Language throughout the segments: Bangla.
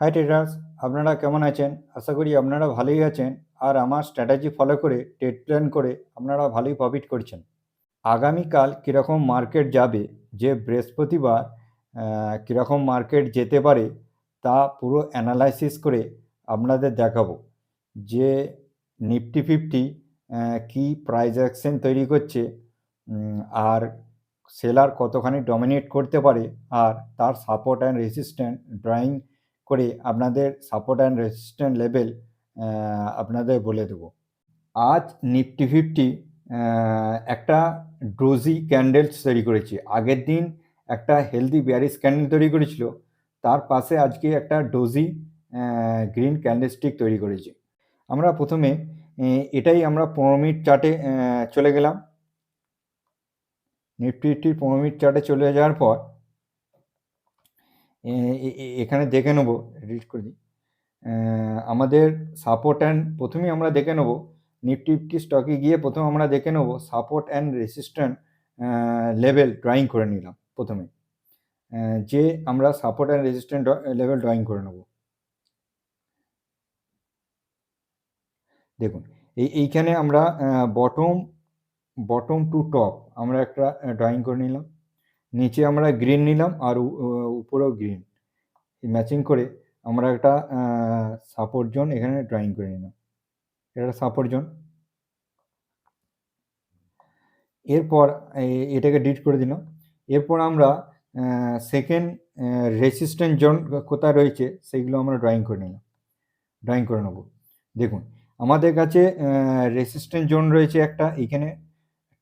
হাই ট্রেডার্স আপনারা কেমন আছেন? আশা করি আপনারা ভালোই আছেন। আর আমার স্ট্র্যাটেজি ফলো করে ট্রেড প্ল্যান করে আপনারা ভালোই প্রফিট করছেন। আগামীকাল কীরকম মার্কেট যাবে, যে বৃহস্পতিবার কীরকম মার্কেট যেতে পারে, তা পুরো অ্যানালাইসিস করে আপনাদের দেখাবো। যে নিফটি ফিফটি কী প্রাইজ অ্যাকশন তৈরি করছে আর সেলার কতখানি ডমিনেট করতে পারে, আর তার সাপোর্ট অ্যান্ড রেসিস্ট্যান্ট ড্রয়িং করে, আপনাদের সাপোর্ট অ্যান্ড রেসিস্ট্যান্ট লেভেল আপনাদের বলে দেবো। আজ নিফটি ফিফটি একটা ড্রোজি ক্যান্ডেলস তৈরি করেছে। আগের দিন একটা হেলদি ব্যারিস ক্যান্ডেল তৈরি করেছিল। তার পাশে আজকে একটা ডোজি গ্রিন ক্যান্ডেলস্টিক তৈরি করেছে। আমরা প্রথমে এটাই আমরা পনেরো মিনিট চার্টে চলে গেলাম। নিফটি পনেরো মিনিট চার্টে চলে যাওয়ার পর এখানে দেখে নেব রিড করে দিই। আমাদের সাপোর্ট অ্যান্ড প্রথমেই আমরা দেখে নেব নিফটি ফিফটি স্টকে গিয়ে প্রথমে আমরা দেখে নেব support and resistant level drawing করে নিলাম প্রথমে। যে আমরা support and resistant level drawing করে নেব। দেখুন, এই, এইখানে আমরা বটম বটম টু টপ আমরা একটা ড্রয়িং করে নিলাম। নিচে আমরা গ্রিন নিলাম আর উপরেও গ্রিন ম্যাচিং করে আমরা একটা সাপোর্ট জোন এখানে ড্রয়িং করে নিলাম। এটা সাপোর্ট জোন এরপর এটাকে ডিট করে দিলাম। এরপর আমরা সেকেন্ড রেসিস্ট্যান্ট জোন কোথায় রয়েছে সেইগুলো আমরা ড্রয়িং করে নিলাম। ড্রয়িং করে নেব। দেখুন, আমাদের কাছে রেসিস্ট্যান্ট জোন রয়েছে একটা। এখানে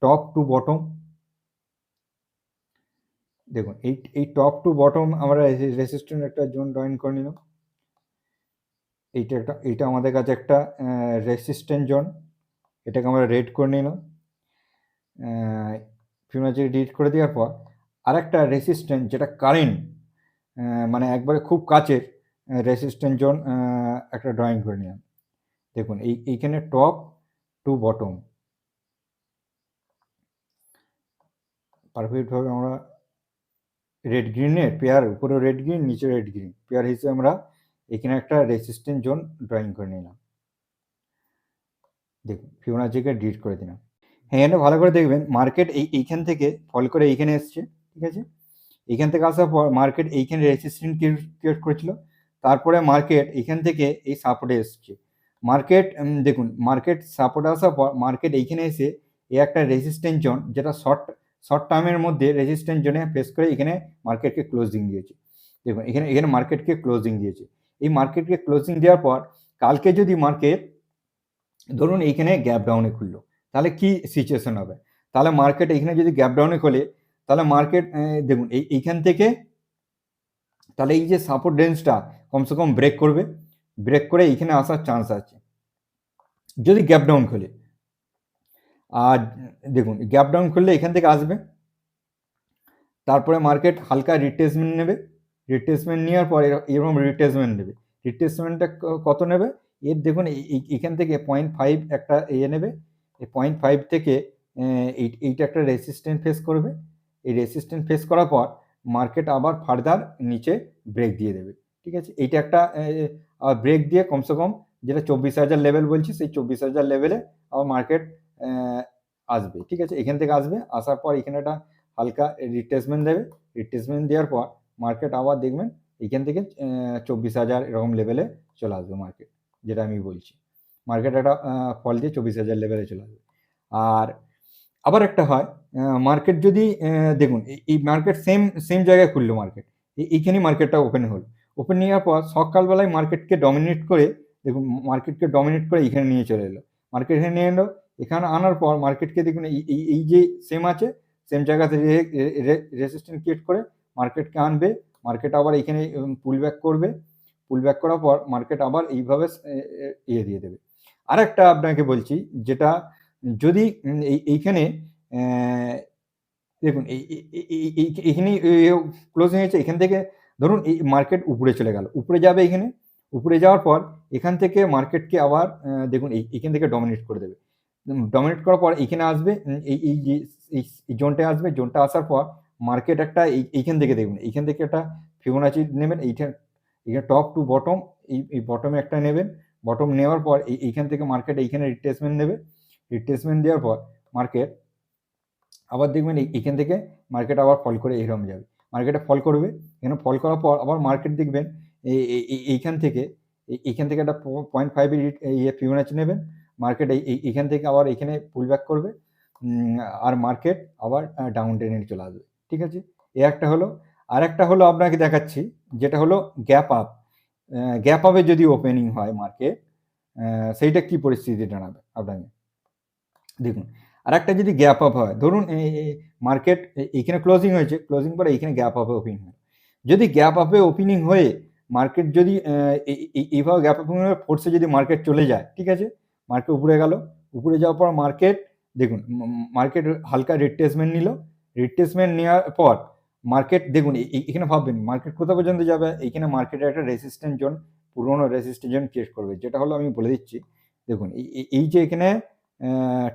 টপ টু বটম দেখুন, এই এই টপ টু বটম আমরা রেসিস্ট্যান্ট একটা জোন ড্রয়িং করে নিলাম। এইটা একটা, এইটা আমাদের কাছে একটা রেসিস্ট্যান্ট জোন এটাকে আমরা রেড করে নিলাম। ফিবোনাচি ডিট করে দেওয়ার পর আরেকটা রেসিস্ট্যান্ট যেটা কারেন্ট মানে একবারে খুব কাছের রেসিস্ট্যান্ট জোন একটা ড্রয়িং করে নিলাম। দেখুন, এই, এইখানে টপ টু বটম পারফেক্টভাবে আমরা রেড গ্রিনের পেয়ার উপরে রেড গ্রিন নিচে রেড গ্রিন পেয়ার হিসেবে আমরা এখানে একটা রেসিস্ট্যান্ট জোন ড্রয়িং করে নিলাম। দেখুন ফিবোনাচিকে ডিট করে দিলাম। হ্যাঁ এখানে ভালো করে দেখবেন মার্কেট এই, এইখান থেকে ফল করে এইখানে এসছে, ঠিক আছে? এইখান থেকে আসার পর মার্কেট এইখানে রেসিস্ট্যান্ট ক্রিয়েট করেছিল। তারপরে মার্কেট এইখান থেকে এই সাপোর্টে এসছে। মার্কেট দেখুন মার্কেট সাপোর্টে আসার পর মার্কেট এইখানে এসে এই একটা রেসিস্ট্যান্ট জোন যেটা শর্ট শর্ট টার্মের মধ্যে রেজিস্ট্যান্স জোনে ফেস করে এখানে মার্কেটকে ক্লোজিং দিয়েছে। দেখুন, এখানে এখানে মার্কেটকে ক্লোজিং দিয়েছে। এই মার্কেটকে ক্লোজিং দেওয়ার পর কালকে যদি মার্কেট ধরুন এইখানে গ্যাপ ডাউনে খুললো, তাহলে কি সিচুয়েশন হবে? তাহলে মার্কেট এখানে যদি গ্যাপ ডাউনে খোলে, তাহলে মার্কেট দেখুন, এই, এইখান থেকে তাহলে এই যে সাপোর্ট রেঞ্জটা কমসে কম ব্রেক করবে। ব্রেক করে এইখানে আসার চান্স আছে। যদি গ্যাপ ডাউন খোলে আর দেখুন গ্যাপ ডাউন করলে এখান থেকে আসবে। তারপরে মার্কেট হালকা রিটেসমেন্ট নেবে। রিটেসমেন্ট নেওয়ার পর এর- এরকম রিটেসমেন্ট নেবে। রিট্রেসমেন্টটা কত নেবে? এর দেখুন এখান থেকে পয়েন্ট ফাইভ একটা ইয়ে নেবে। এই পয়েন্ট ফাইভ থেকে এই- এইটা একটা রেসিস্ট্যান্ট ফেস করবে। এই রেসিস্ট্যান্ট ফেস করার পর মার্কেট আবার ফার্দার নিচে ব্রেক দিয়ে দেবে। ঠিক আছে? এইটা একটা ব্রেক দিয়ে কমসে কম যেটা চব্বিশ হাজার লেভেল বলছি, সেই চব্বিশ হাজার লেভেলে আবার মার্কেট আসবে, ঠিক আছে? এখান থেকে আসবে, আসার পর এখানে একটা হালকা রিট্রেসমেন্ট দেবে। রিট্রেসমেন্ট দেওয়ার পর মার্কেট আবার দেখবেন এখান থেকে চব্বিশ হাজার এরকম লেভেলে চলে আসবে মার্কেট যেটা আমি বলছি। মার্কেট একটা ফল দিয়ে চব্বিশ হাজার লেভেলে চলে আসবে। আর আবার একটা হয় মার্কেট যদি দেখুন, এই- এই মার্কেট সেম সেম জায়গায় খুললো মার্কেট এইখানেই মার্কেটটা ওপেন হলো। ওপেন নেওয়ার পর সকালবেলায় মার্কেটকে ডমিনেট করে, দেখুন মার্কেটকে ডমিনেট করে এখানে নিয়ে চলে এলো। মার্কেট এখানে নিয়ে এলো এখানে আনার পর মার্কেটকে দেখুন, এই, এই- যে সেম আছে সেম জায়গাতে রেসিস্ট্যান্ট ক্রিয়েট করে মার্কেটকে আনবে মার্কেট আবার এখানে পুল ব্যাক করবে পুল ব্যাক করার পর মার্কেট আবার এইভাবে ইয়ে দিয়ে দেবে। আরেকটা আপনাকে বলছি, যেটা যদি এই, এইখানে দেখুন, এই, এই- এই- এই- এইখানে ক্লোজিং হয়েছে, এখান থেকে ধরুন, এই মার্কেট উপরে চলে গেল, উপরে যাবে এখানে, উপরে যাওয়ার পর এখান থেকে মার্কেটকে আবার দেখুন এখান থেকে ডমিনেট করে দেবে। ডমিনেট করার পর এইখানে আসবে এই এই, এই- জোনটা আসবে। জোনটা আসার পর মার্কেট একটা এই- এইখান থেকে দেখবেন এইখান থেকে একটা ফিবোনাচি নেবেন, এইখান এখানে টপ টু বটম এই এই বটমে একটা নেবেন। বটম নেওয়ার পর এই, এইখান থেকে মার্কেট এইখানে রিপ্লেসমেন্ট নেবে। রিপ্লেসমেন্ট দেওয়ার পর মার্কেট আবার দেখবেন এই- এইখান থেকে মার্কেট আবার ফল করে এইরকম যাবে। মার্কেটে ফল করবে, এখানে ফল করার পর আবার মার্কেট দেখবেন, এই- এই- এই- এইখান থেকে, এই- এইখান থেকে একটা পয়েন্ট ফাইভের ইয়ে ফিবোনাচি নেবেন। মার্কেট এই এইখান থেকে আবার এখানে পুল ব্যাক করবে আর মার্কেট আবার ডাউন ট্রেনে চলে আসবে, ঠিক আছে? এ একটা হলো, আর একটা হলো আপনাকে দেখাচ্ছি, যেটা হলো গ্যাপ আপ গ্যাপ আপে যদি ওপেনিং হয় মার্কেট সেইটা কি পরিস্থিতি জানাবে আপনাকে? দেখুন, আর একটা যদি গ্যাপ আপ হয়, ধরুন মার্কেট এইখানে ক্লোজিং হয়েছে ক্লোজিং পরে এইখানে গ্যাপ আপে ওপেনিং হয়। যদি গ্যাপ আপে ওপেনিং হয়ে মার্কেট যদি এইভাবে গ্যাপ আপ ফোর্সে যদি মার্কেট চলে যায়, ঠিক আছে? মার্কেট উপরে গেল। উপরে যাওয়ার পর মার্কেট, দেখুন মার্কেট হালকা রিট্রেসমেন্ট নিল। রিট্রেসমেন্ট নেওয়ার পর মার্কেট, দেখুন এখানে ভাববেন, মার্কেট কোথা পর্যন্ত যাবে? এইখানে মার্কেটের একটা রেসিস্ট্যান্ট জোন পুরোনো রেসিস্ট্যান্ট জোন ক্রিয়েট করবে, যেটা হলো আমি বলে দিচ্ছি। দেখুন, এই- যে এখানে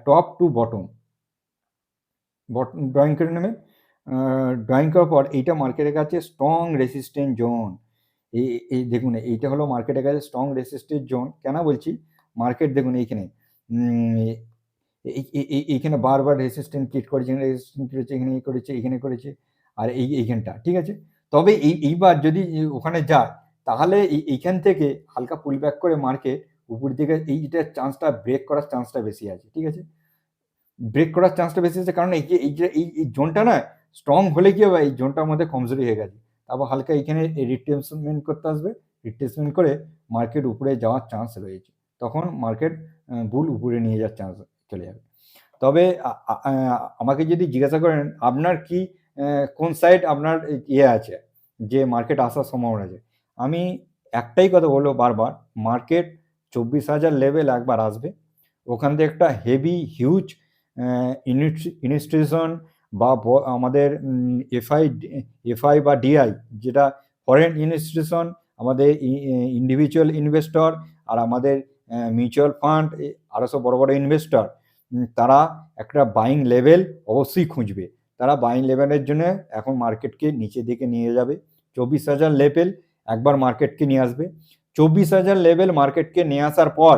top to bottom bottom drawing করে নেবেন। ড্রয়িং করার পর এইটা মার্কেটের কাছে স্ট্রং রেসিস্ট্যান্ট জোন এই এই, দেখুন, এইটা হলো মার্কেটের কাছে স্ট্রং রেসিস্ট্যান্ট জোন কেন বলছি? মার্কেট দেখুন এইখানে। এই- এই- এই- এইখানে বারবার রেসিস্ট্যান্ট ক্রিয়েট করেছে রেসিস্ট্যান্ট করেছে, এখানে করেছে এখানে করেছে, আর এই, এইখানটা, ঠিক আছে? তবে এই, এইবার যদি ওখানে যায়, তাহলে এই, এইখান থেকে হালকা পুল ব্যাক করে মার্কেট উপর দিকে এইটার চান্সটা ব্রেক করার চান্সটা বেশি আছে, ঠিক আছে? ব্রেক করার চান্সটা বেশি আছে, কারণ এই যে এই যে, এই জোনটা না স্ট্রং হলে কি হবে? এই জোনটার মধ্যে কমজোরি হয়ে গেছে। তারপর হালকা এখানে রিট্রেসমেন্ট করতে আসবে রিট্রেসমেন্ট করে মার্কেট উপরে যাওয়ার চান্স রয়েছে। তখন মার্কেট বুল উপরে নিয়ে যাওয়ার চান্স চলে যাবে। তবে আমাকে যদি জিজ্ঞাসা করেন, আপনার কি কোন সাইড আপনার ইয়ে আছে, যে মার্কেট আসার সম্ভাবনা আছে? আমি একটাই কথা বলব বারবার মার্কেট চব্বিশ হাজার লেভেল একবার আসবে। ওখান থেকে একটা হেভি হিউজ ইনস্টিটিউশন ব- আমাদের এফআই এফআই বা ডিআই যেটা ফরেন ইনস্টিটিউশন আমাদের ইন্ডিভিজুয়াল ইনভেস্টর আর আমাদের মিউচুয়াল ফান্ড আরও সব বড় বড় ইনভেস্টর তারা একটা বাইং লেভেল অবশ্যই খুঁজবে। তারা বাইং লেভেলের জন্য এখন মার্কেটকে নিচের দিকে নিয়ে যাবে। চব্বিশ হাজার লেভেল একবার মার্কেটকে নিয়ে আসবে। চব্বিশ হাজার লেভেল মার্কেটকে নিয়ে আসার পর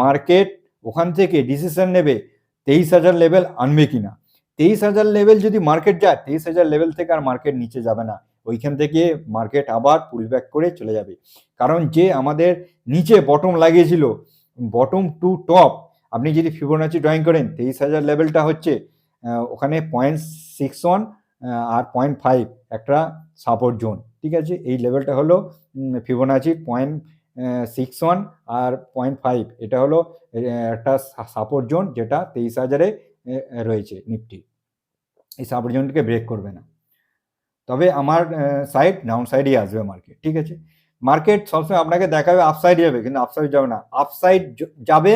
মার্কেট ওখান থেকে ডিসিশন নেবে তেইশ হাজার লেভেল আনবে কিনা। তেইশ হাজার লেভেল যদি মার্কেট যায়, তেইশ হাজার লেভেল থেকে আর মার্কেট নিচে যাবে না। ওইখান থেকে মার্কেট আবার পুল ব্যাক করে চলে যাবে। কারণ যে আমাদের নিচে বটম লাগিয়েছিল বটম টু টপ আপনি যদি ফিবোনাচি ড্রয়িং করেন, তেইশ হাজার লেভেলটা হচ্ছে ওখানে পয়েন্ট সিক্স ওয়ান আর পয়েন্ট ফাইভ একটা সাপোর্ট জোন ঠিক আছে? এই লেভেলটা হলো ফিবোনাচি পয়েন্ট সিক্স ওয়ান আর পয়েন্ট ফাইভ এটা হলো একটা সাপোর্ট জোন যেটা তেইশ হাজারে রয়েছে নিফটি এই সাপোর্ট জোনটিকে ব্রেক করবে না। তবে আমার সাইড ডাউন সাইডেই আসবে মার্কেট ঠিক আছে? মার্কেট সবসময় আপনাকে দেখাবে আপসাইড যাবে কিন্তু আপসাইড যাবে না। আপসাইড যাবে,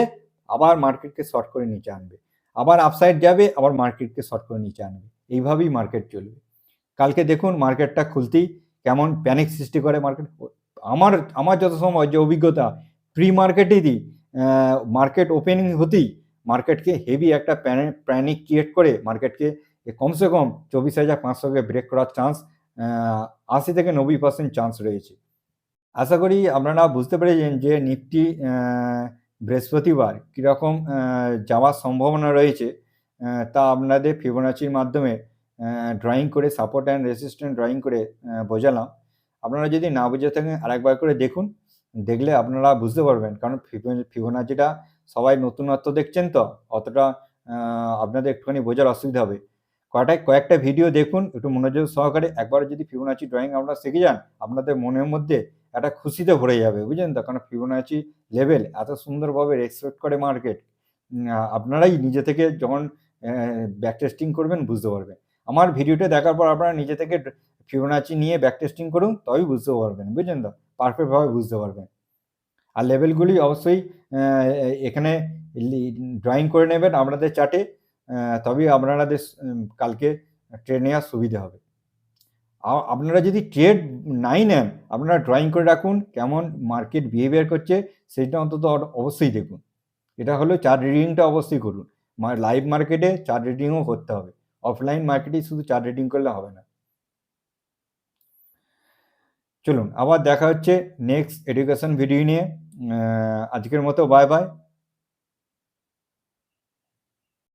আবার মার্কেটকে শর্ট করে নিচে আনবে। আবার আপসাইড যাবে, আবার মার্কেটকে শর্ট করে নিচে আনবে। এইভাবেই মার্কেট চলবে। কালকে দেখুন মার্কেটটা খুলতেই কেমন প্যানিক সৃষ্টি করে মার্কেট আমার আমার যত সময় যে অভিজ্ঞতা প্রি মার্কেটেরই মার্কেট ওপেনিং হতেই মার্কেটকে হেভি একটা প্যানিক ক্রিয়েট করে মার্কেটকে কমসে কম চব্বিশ হাজার পাঁচশোকে ব্রেক করার চান্স আশি থেকে নব্বই পার্সেন্ট চান্স রয়েছে। আশা করি আপনারা বুঝতে পেরেছেন যে নিফটি বৃহস্পতিবার কীরকম যাওয়ার সম্ভাবনা রয়েছে তা আপনাদের ফিবোনাচির মাধ্যমে ড্রয়িং করে সাপোর্ট অ্যান্ড রেসিস্ট্যান্ট ড্রয়িং করে বোঝালাম। আপনারা যদি না বুঝে থাকেন আরেকবার করে দেখুন, দেখলে আপনারা বুঝতে পারবেন। কারণ ফিবো- ফিবোনাচিটা সবাই নতুনত্ব দেখছেন তো, অতটা আপনাদের একটুখানি বোঝার অসুবিধা হবে। কয়টা কয়েকটা ভিডিও দেখুন, একটু মনোযোগ সহকারে একবার যদি ফিবোনাচি ড্রয়িং আপনারা শিখে যান, আপনাদের মনের মধ্যে একটা খুশিতে ভরে যাবে, বুঝলেন তো? কারণ ফিবোনাচি লেভেল এত সুন্দরভাবে রেসপেক্ট করে মার্কেট আপনারাই নিজে থেকে যখন ব্যাক টেস্টিং করবেন বুঝতে পারবেন। আমার ভিডিওটা দেখার পর আপনারা নিজে থেকে ফিবোনাচি নিয়ে ব্যাক টেস্টিং করুন, তবেই বুঝতে পারবেন, বুঝলেন তো? পারফেক্টভাবে বুঝতে পারবেন। আর লেভেলগুলি অবশ্যই এখানে ড্রয়িং করে নেবেন, আপনাদের চার্টে তবেই আপনাদের কালকে ট্রেড নেওয়ার সুবিধা হবে। আপনারা যদি ট্রেড নাই নেন, আপনারা ড্রয়িং করে রাখুন, কেমন মার্কেট বিহেভিয়ার করছে, সেটা অন্তত অবশ্যই দেখুন। এটা হলো চার্ট রিডিংটা অবশ্যই করুন। লাইভ মার্কেটে চার্ট রিডিংও করতে হবে। অফলাইন মার্কেটে শুধু চার্ট রিডিং করলে হবে না। চলুন, আবার দেখা হচ্ছে নেক্সট এডুকেশন ভিডিও নিয়ে। আজকের মতো বাই বাই